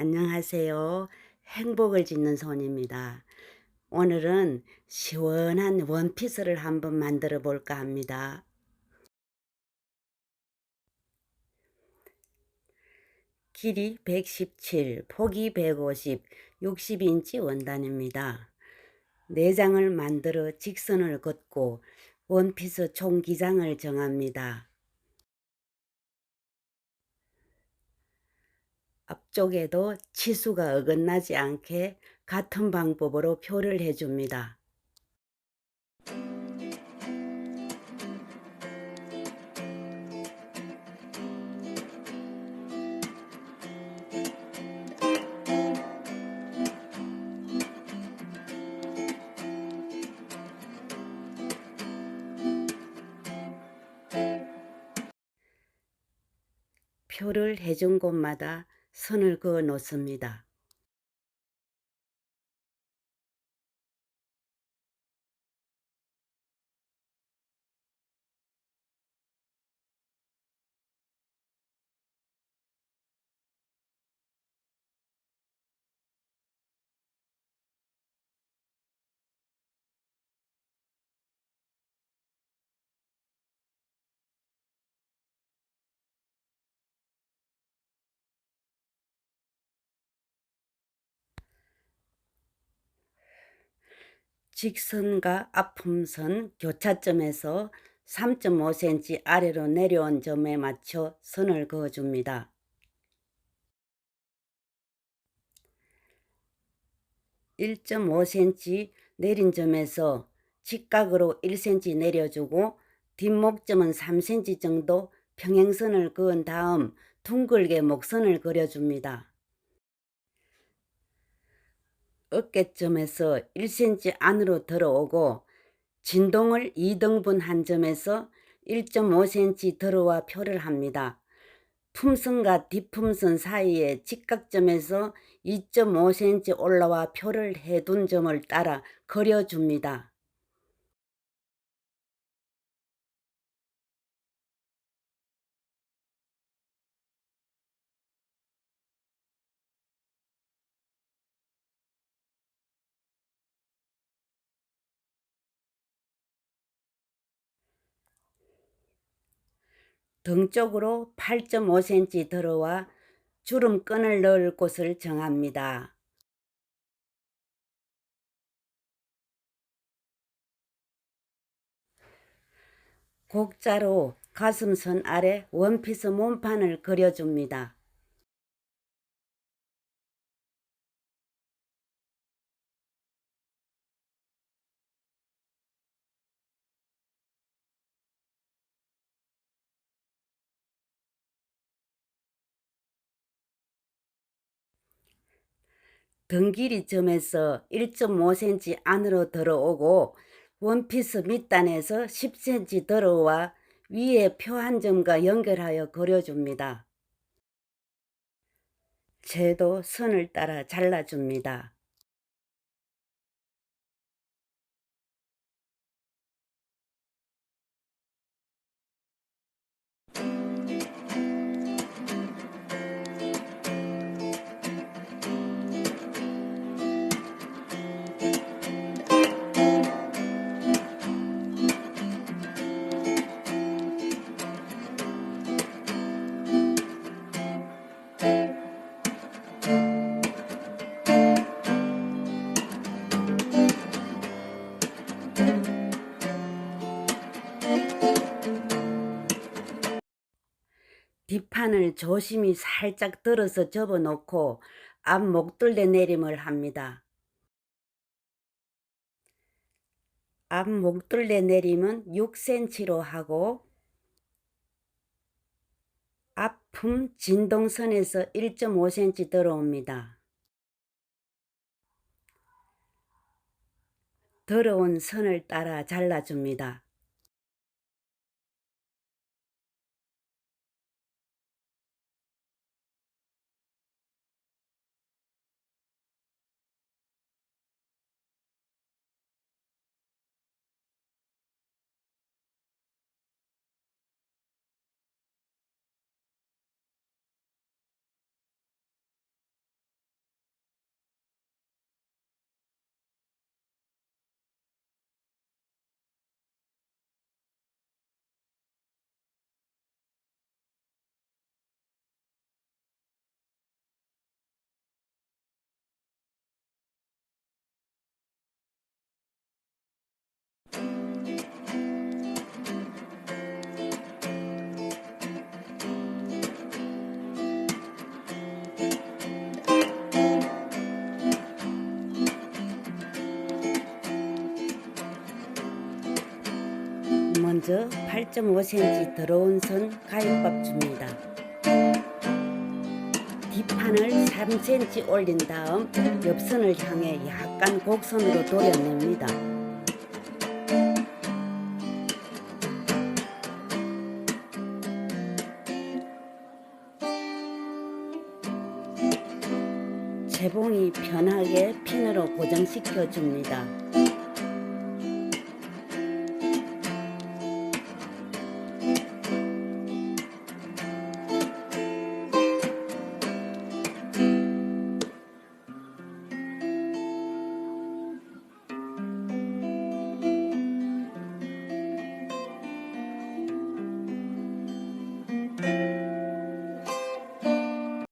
안녕하세요. 행복을 짓는 손입니다. 오늘은 시원한 원피스를 한번 만들어 볼까 합니다. 길이 117, 폭이 150, 60인치 원단입니다. 내장을 만들어 직선을 긋고 원피스 총 기장을 정합니다. 앞 쪽에도 치수가 어긋나지 않게 같은 방법으로 표를 해줍니다. 표를 해준 곳마다 선을 그어 놓습니다. 직선과 앞음선 교차점에서 3.5cm 아래로 내려온 점에 맞춰 선을 그어줍니다. (1.5cm) 내린 점에서 직각으로 1cm 내려주고 뒷목점은 3cm 정도 평행선을 그은 다음 둥글게 목선을 그려줍니다. 어깨점에서 1cm 안으로 들어오고 진동을 2등분 한 점에서 1.5cm 들어와 표를 합니다. 품선과 뒷품선 사이에 직각점에서 2.5cm 올라와 표를 해둔 점을 따라 그려줍니다. 등 쪽으로 8.5cm 들어와 주름끈을 넣을 곳을 정합니다. 곡자로 가슴선 아래 원피스 몸판을 그려줍니다. 등 길이 점에서 1.5cm 안으로 들어오고 원피스 밑단에서 10cm 들어와 위에 표 한 점과 연결하여 그려줍니다. 제도 선을 따라 잘라줍니다. 뒷판을 조심히 살짝 들어서 접어놓고 앞 목둘레 내림을 합니다. 앞 목둘레 내림은 6cm로 하고 앞품 진동선에서 1.5cm 들어옵니다. 들어온 선을 따라 잘라줍니다. 먼저 8.5cm 들어온 선 가위밥 줍니다. 뒷판을 3cm 올린 다음 옆선을 향해 약간 곡선으로 도려냅니다. 재봉이 편하게 핀으로 고정시켜 줍니다.